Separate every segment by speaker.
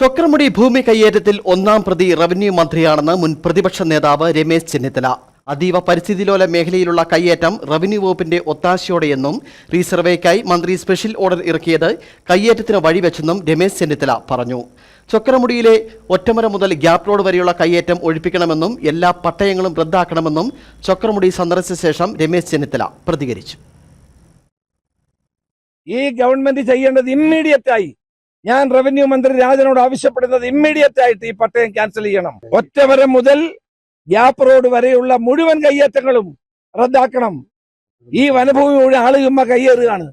Speaker 1: ചൊക്രമുടി ഭൂമി കയ്യേറ്റത്തിൽ ഒന്നാം പ്രതി റവന്യൂ മന്ത്രിയാണെന്ന് മുൻ പ്രതിപക്ഷ നേതാവ് രമേശ് ചെന്നിത്തല അതീവ പരിസ്ഥിതിലോല മേഖലയിലുള്ള കയ്യേറ്റം റവന്യൂ വകുപ്പിന്റെ ഒത്താശയോടെയെന്നും റീസർവേക്കായി മന്ത്രി സ്പെഷ്യൽ ഓർഡർ ഇറക്കിയത് കയ്യേറ്റത്തിന് വഴിവെച്ചെന്നും രമേശ് ചെന്നിത്തല പറഞ്ഞു ചൊക്രമുടിയിലെ ഒറ്റമര മുതൽ ഗ്യാപ് റോഡ് വരെയുള്ള കയ്യേറ്റം ഒഴിപ്പിക്കണമെന്നും എല്ലാ പട്ടയങ്ങളും റദ്ദാക്കണമെന്നും ചൊക്രമുടി സന്ദർശിച്ച ശേഷം രമേശ് ചെന്നിത്തല പ്രതികരിച്ചു
Speaker 2: ഈ ഗവൺമെന്റ് ചെയ്യേണ്ടത് ഇമ്മീഡിയറ്റായി ഞാൻ റവന്യൂ മന്ത്രി രാജനോട് ആവശ്യപ്പെടുന്നത് ഇമ്മീഡിയറ്റ് ആയിട്ട് ഈ പട്ടയം ക്യാൻസൽ ചെയ്യണം ഒറ്റവരം മുതൽ ഗ്യാപ്പ് റോഡ് വരെയുള്ള മുഴുവൻ കയ്യേറ്റങ്ങളും റദ്ദാക്കണം ഈ വനഭൂമി മുഴുവൻ ആളുകമ്മ കയ്യേറുകയാണ്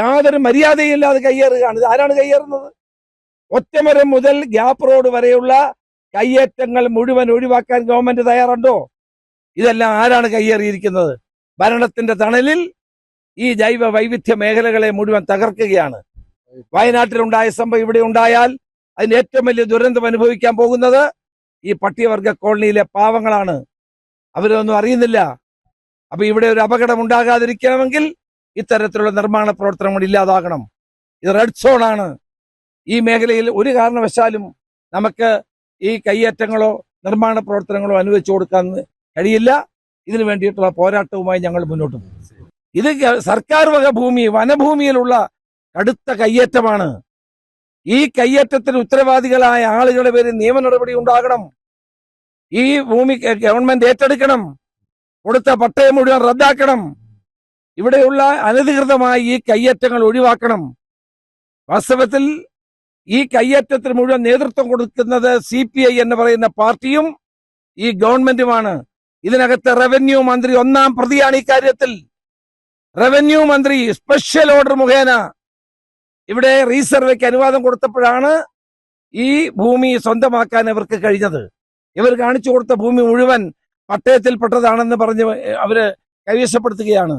Speaker 2: യാതൊരു മര്യാദയും ഇല്ലാതെ കയ്യേറുകയാണ് ഇത് ആരാണ് കയ്യേറുന്നത് ഒറ്റമരം മുതൽ ഗ്യാപ്പ് റോഡ് വരെയുള്ള കയ്യേറ്റങ്ങൾ മുഴുവൻ ഒഴിവാക്കാൻ ഗവൺമെന്റ് തയ്യാറുണ്ടോ ഇതെല്ലാം ആരാണ് കയ്യേറിയിരിക്കുന്നത് ഭരണത്തിന്റെ തണലിൽ ഈ ജൈവ വൈവിധ്യ മേഖലകളെ മുഴുവൻ തകർക്കുകയാണ് വയനാട്ടിലുണ്ടായ സംഭവം ഇവിടെ ഉണ്ടായാൽ അതിന് ഏറ്റവും വലിയ ദുരന്തം അനുഭവിക്കാൻ പോകുന്നത് ഈ പട്ടികവർഗ കോളനിയിലെ പാവങ്ങളാണ് അവരൊന്നും അറിയുന്നില്ല അപ്പൊ ഇവിടെ ഒരു അപകടം ഉണ്ടാകാതിരിക്കണമെങ്കിൽ ഇത്തരത്തിലുള്ള നിർമ്മാണ പ്രവർത്തനങ്ങൾ ഇല്ലാതാകണം ഇത് റെഡ് സോണാണ് ഈ മേഖലയിൽ ഒരു കാരണവശാലും നമുക്ക് ഈ കയ്യേറ്റങ്ങളോ നിർമ്മാണ പ്രവർത്തനങ്ങളോ അനുവദിച്ചു കൊടുക്കാൻ കഴിയില്ല ഇതിനു വേണ്ടിയിട്ടുള്ള പോരാട്ടവുമായി ഞങ്ങൾ മുന്നോട്ട് പോകും ഇത് സർക്കാർ വക ഭൂമി വനഭൂമിയിലുള്ള കടുത്ത കയ്യേറ്റമാണ് ഈ കയ്യേറ്റത്തിന് ഉത്തരവാദികളായ ആളുകളുടെ പേരിൽ നിയമ നടപടി ഉണ്ടാകണം ഈ ഭൂമി ഗവൺമെന്റ് ഏറ്റെടുക്കണം കൊടുത്ത പട്ടയം മുഴുവൻ റദ്ദാക്കണം ഇവിടെയുള്ള അനധികൃതമായി ഈ കയ്യേറ്റങ്ങൾ ഒഴിവാക്കണം വാസ്തവത്തിൽ ഈ കയ്യേറ്റത്തിന് മുഴുവൻ നേതൃത്വം കൊടുക്കുന്നത് സി എന്ന് പറയുന്ന പാർട്ടിയും ഈ ഗവൺമെന്റുമാണ് ഇതിനകത്ത് റവന്യൂ മന്ത്രി ഒന്നാം പ്രതിയാണ് ഈ കാര്യത്തിൽ റവന്യൂ മന്ത്രി സ്പെഷ്യൽ ഓർഡർ മുഖേന ഇവിടെ റീസർവേക്ക് അനുവാദം കൊടുത്തപ്പോഴാണ് ഈ ഭൂമി സ്വന്തമാക്കാൻ ഇവർക്ക് കഴിഞ്ഞത് ഇവർ കാണിച്ചു കൊടുത്ത ഭൂമി മുഴുവൻ പട്ടയത്തിൽപ്പെട്ടതാണെന്ന് പറഞ്ഞ് അവര് കൈവശപ്പെടുത്തുകയാണ്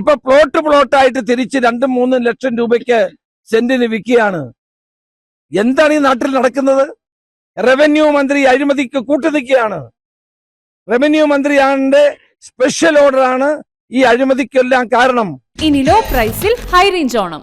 Speaker 2: ഇപ്പൊ പ്ലോട്ട് പ്ലോട്ടായിട്ട് തിരിച്ച് രണ്ടും മൂന്നും ലക്ഷം രൂപയ്ക്ക് സെന്റിന് വിൽക്കുകയാണ് എന്താണ് ഈ നാട്ടിൽ നടക്കുന്നത് റവന്യൂ മന്ത്രി അഴിമതിക്ക് നിൽക്കുകയാണ് റവന്യൂ മന്ത്രിയാണ്ട് സ്പെഷ്യൽ ഓർഡറാണ് ഈ അഴിമതിക്കെല്ലാം കാരണം
Speaker 3: ഇനി ലോ പ്രൈസിൽ ഹൈ റേഞ്ച് ഓണം